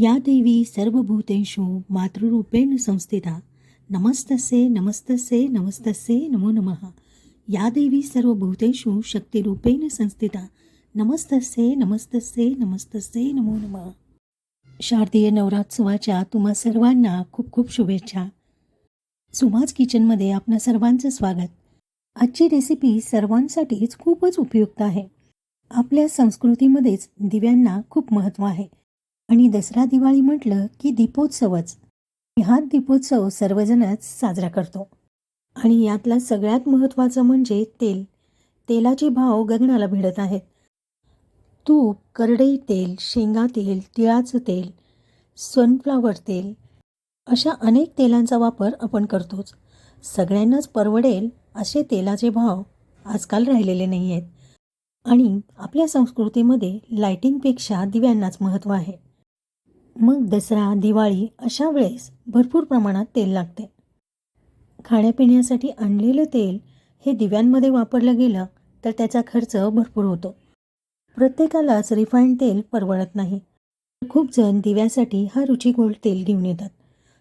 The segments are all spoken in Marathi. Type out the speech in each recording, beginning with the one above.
या देवी सर्वभूतेषु मातृरूपेण संस्थिता. नमस्तसे नमस्तसे नमस्तसे नमो नमः. या देवी सर्वभूतेषु शक्तिरूपेण संस्थिता. नमस्तसे नमस्तसे नमस्तसे नमो नमः. शारदीय नवरात्सवाच्या तुम्हा सर्वांना खूप खूप शुभेच्छा. सुमाज किचनमध्ये आपणा सर्वांचं स्वागत. आजची रेसिपी सर्वांसाठीच खूपच उपयुक्त आहे. आपल्या संस्कृतीमध्येच दिव्यांना खूप महत्त्व आहे. आणि दसरा दिवाळी म्हटलं की दीपोत्सवच. हा दीपोत्सव सर्वजणच साजरा करतो. आणि यातला सगळ्यात महत्त्वाचं म्हणजे तेल. तेलाचे भाव गगनाला भिडत आहेत. तूप करडई तेल शेंगा तेल तिळाचं तेल सनफ्लावर तेल अशा अनेक तेलांचा वापर आपण करतोच. सगळ्यांनाच परवडेल असे तेलाचे भाव आजकाल राहिलेले नाही आहेत आणि आपल्या संस्कृतीमध्ये लायटिंगपेक्षा दिव्यांनाच महत्त्व आहे. मग दसरा दिवाळी अशा वेळेस भरपूर प्रमाणात तेल लागते. खाण्यापिण्यासाठी आणलेलं तेल हे दिव्यांमध्ये वापरलं गेलं तर त्याचा खर्च भरपूर होतो. प्रत्येकालाच रिफाईंड तेल परवडत नाही. खूप जण दिव्यासाठी हा रुचिगोल्ड तेल घेऊन येतात.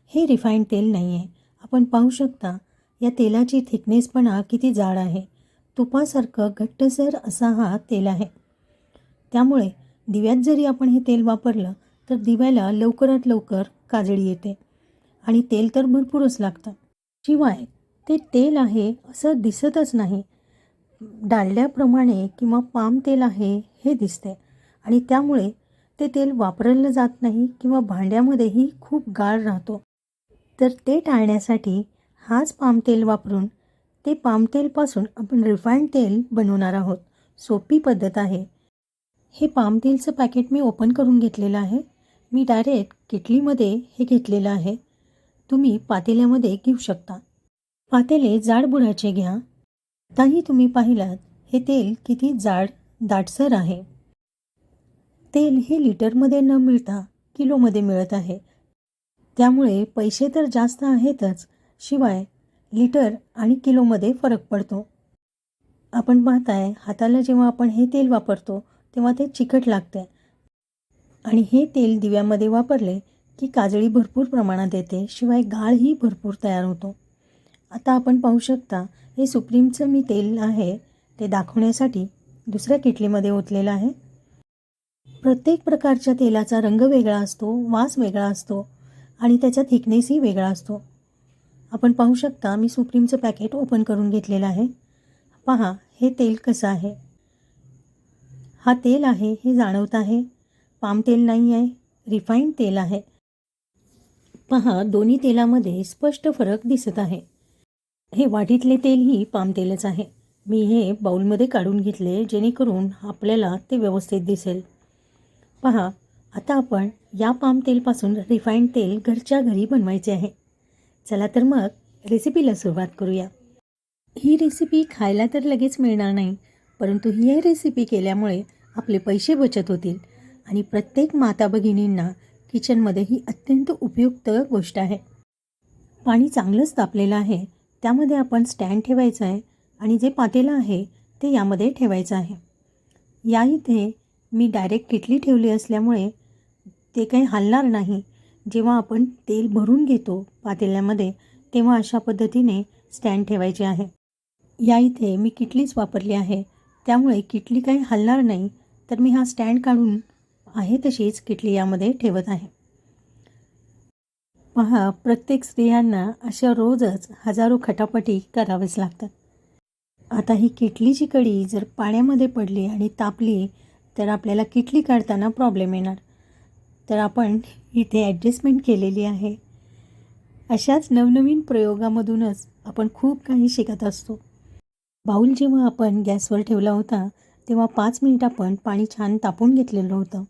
हे रिफाईंड तेल नाही आहे आपण पाहू शकता या तेलाची थिकनेसपणा किती जाड आहे. तुपासारखं घट्टसर असा हा तेल आहे. त्यामुळे दिव्यात जरी आपण हे तेल वापरलं तर दिव्याला लवकरात लवकर काजळी येते. आणि तेल तर भरपूरच लागतं. शिवाय ते तेल आहे असं दिसतच नाही. डाळल्याप्रमाणे किंवा पाम तेल आहे हे दिसते. आणि त्यामुळे ते तेल वापरलं जात नाही किंवा भांड्यामध्येही खूप गाळ राहतो. तर ते टाळण्यासाठी हाच पाम तेल वापरून ते पाम तेलपासून आपण रिफाईंड तेल बनवणार आहोत. सोपी पद्धत आहे. हे पाम तेलचं पॅकेट मी ओपन करून घेतलेलं आहे. मी डायरेक्ट किटलीमध्ये हे घेतलेलं आहे. तुम्ही पातेल्यामध्ये घेऊ शकता. पातेले जाड बुडाचे घ्या. आताही तुम्ही पाहिलात हे तेल किती जाड दाटसर आहे. तेल हे लिटरमध्ये न मिळता किलोमध्ये मिळत आहे. त्यामुळे पैसे तर जास्त आहेतच शिवाय लिटर आणि किलोमध्ये फरक पडतो. आपण पाहताय हाताला जेव्हा आपण हे तेल वापरतो तेव्हा ते चिकट लागते आणि हे तेल दिव्यामध्ये वापरले की काजळी भरपूर प्रमाणात येते शिवाय गाळही भरपूर तयार होतो. आता आपण पाहू शकता हे सुप्रीमचं मी तेल आहे ते दाखवण्यासाठी दुसऱ्या किटलीमध्ये ओतलेलं आहे. प्रत्येक प्रकारच्या तेलाचा रंग वेगळा असतो वास वेगळा असतो आणि त्याचा थिकनेसही वेगळा असतो. आपण पाहू शकता मी सुप्रीमचं पॅकेट ओपन करून घेतलेलं आहे. पहा हे तेल कसं आहे? हा तेल आहे हे जाणवत आहे. पाम तेल नाही आहे रिफाईंड तेल आहे. पहा दोन्ही तेलामध्ये स्पष्ट फरक दिसत आहे. हे वाटीतले तेलही पाम तेलच आहे. मी हे बाऊलमध्ये काढून घेतले जेणेकरून आपल्याला ते व्यवस्थित दिसेल. पहा आता आपण या पाम तेलपासून रिफाईंड तेल घरच्या घरी बनवायचे आहे. चला तर मग रेसिपीला सुरुवात करूया. ही रेसिपी खायला तर लगेच मिळणार नाही परंतु ही रेसिपी केल्यामुळे आपले पैसे बचत होतील. आणि प्रत्येक माता भगिनींना किचनमध्ये ही अत्यंत उपयुक्त गोष्ट आहे. पाणी चांगलंच तापलेलं आहे त्यामध्ये आपण स्टँड ठेवायचं आहे आणि जे पातेलं आहे ते यामध्ये ठेवायचं आहे. या इथे मी डायरेक्ट किटली ठेवली असल्यामुळे ते काही हलणार नाही. जेव्हा आपण तेल भरून घेतो पातेल्यामध्ये तेव्हा अशा पद्धतीने स्टँड ठेवायचे आहे. या इथे मी किटलीच वापरली आहे. त्यामुळे किटली काही हलणार नाही. तर मी हा स्टँड काढून आहे तशीच किटली यामध्ये ठेवत आहे. पहा प्रत्येक स्त्रियांना अशा रोजच हजारो खटापटी करावेच लागतात. आता ही किटलीची कडी जर पाण्यामध्ये पडली आणि तापली तर आपल्याला किटली काढताना प्रॉब्लेम येणार. तर आपण इथे ॲडजस्टमेंट केलेली आहे. अशाच नवनवीन प्रयोगामधूनच आपण खूप काही शिकत असतो. बाऊल जेव्हा आपण गॅसवर ठेवला होता तेव्हा पाच मिनिट आपण पाणी छान तापून घेतलेलं होतं.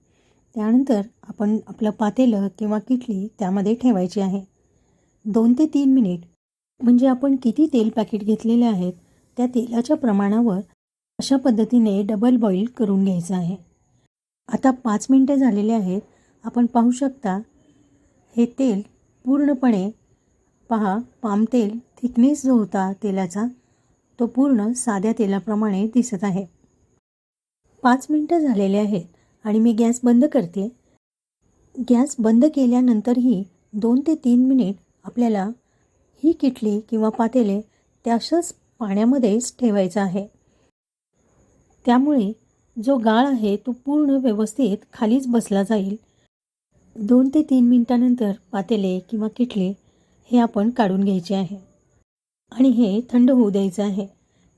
त्यानंतर आपण आपलं पातेलं किंवा किटली त्यामध्ये ठेवायची आहे. दोन ते तीन मिनिट. म्हणजे आपण किती तेल पॅकेट घेतलेले आहेत त्या तेलाच्या प्रमाणावर अशा पद्धतीने डबल बॉईल करून घ्यायचं आहे. आता पाच मिनटं झालेले आहेत. आपण पाहू शकता हे तेल पूर्णपणे पहा पाम तेल थिकनेस जो होता तेलाचा तो पूर्ण साध्या तेलाप्रमाणे दिसत आहे. पाच मिनटं झालेले आहेत. आणि मी गॅस बंद करते. गॅस बंद केल्यानंतरही दोन ते तीन मिनिट आपल्याला ही किटली किंवा पातेले त्यासच पाण्यामध्येच ठेवायचं आहे. त्यामुळे जो गाळ आहे तो पूर्ण व्यवस्थित खालीच बसला जाईल. दोन ते तीन मिनटानंतर पातेले किंवा किटले हे आपण काढून घ्यायचे आहे. आणि हे थंड होऊ द्यायचं आहे.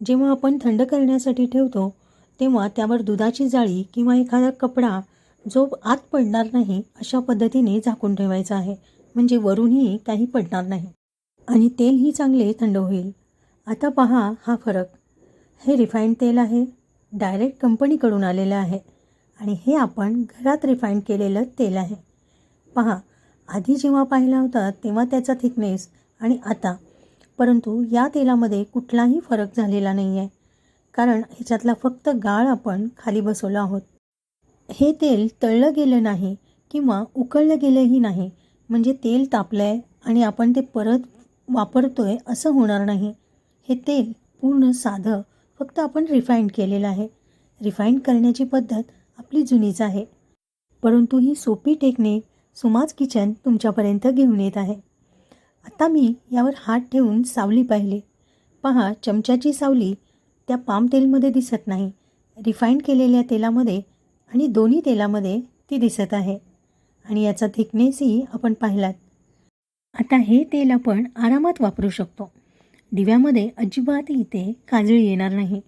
जेव्हा आपण थंड करण्यासाठी ठेवतो तेव्हा त्यावर दुधाची जाळी किंवा एखादा कपडा जो आत पडणार नाही अशा पद्धतीने झाकून ठेवायचा आहे. म्हणजे वरूनही काही पडणार नाही. आणि तेलही चांगले थंड होईल. आता पहा हा फरक. हे रिफाईंड तेल आहे. डायरेक्ट कंपनीकडून आलेलं आहे. आणि हे आपण घरात रिफाईंड केलेलं तेल आहे. पहा आधी जेव्हा पाहिला होता तेव्हा त्याचा थिकनेस आणि आता. परंतु या तेलामध्ये कुठलाही फरक झालेला नाही आहे कारण ह्याच्यातला फक्त गाळ आपण खाली बसवला आहोत. हे तेल तळलं गेलं नाही किंवा उकळलं गेलंही नाही. म्हणजे तेल तापलं आहे आणि आपण ते परत वापरतो आहे असं होणार नाही. हे तेल पूर्ण साधं फक्त आपण रिफाईंड केलेलं आहे. रिफाईंड करण्याची पद्धत आपली जुनीच आहे. परंतु ही सोपी टेक्निक सुमाज किचन तुमच्यापर्यंत घेऊन येत आहे. आता मी यावर हात ठेवून सावली पाहिली. पहा चमच्याची सावली त्या पाम तेलमध्ये दिसत नाही. रिफाईंड केलेल्या तेलामध्ये आणि दोन्ही तेलामध्ये ती दिसत आहे. आणि याचा थिकनेसही आपण पाहिलात. आता हे तेल आपण आरामात वापरू शकतो. दिव्यामध्ये अजिबात इथे काजळी येणार नाही.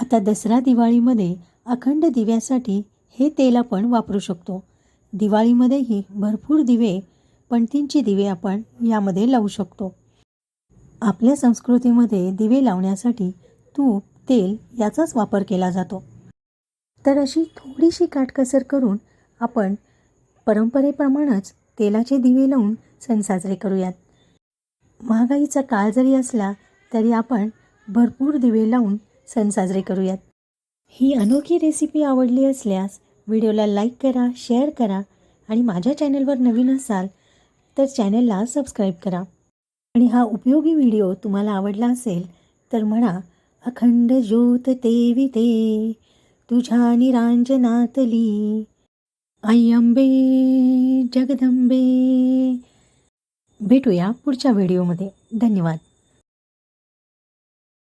आता दसरा दिवाळीमध्ये अखंड दिव्यासाठी हे तेल आपण वापरू शकतो. दिवाळीमध्येही भरपूर दिवे पणतींचे दिवे आपण यामध्ये लावू शकतो. आपल्या संस्कृतीमध्ये दिवे लावण्यासाठी तूप तेल याचाच वापर केला जातो. तर अशी थोडीशी काटकसर करून आपण परंपरेप्रमाणेच तेलाचे दिवे लावून सण साजरे करूयात. महागाईचा काळ जरी असला तरी आपण भरपूर दिवे लावून सण साजरे करूयात. ही अनोखी रेसिपी आवडली असल्यास व्हिडिओला लाईक करा शेअर करा आणि माझ्या चॅनलवर नवीन असाल तर चॅनलला सबस्क्राईब करा. आणि हा उपयोगी व्हिडिओ तुम्हाला आवडला असेल तर म्हणा अखंड ज्योत तेवी ते तुझ्या निरांजनातली आई अंबे जगदंबे. भेटूया पुढच्या व्हिडिओमध्ये. धन्यवाद.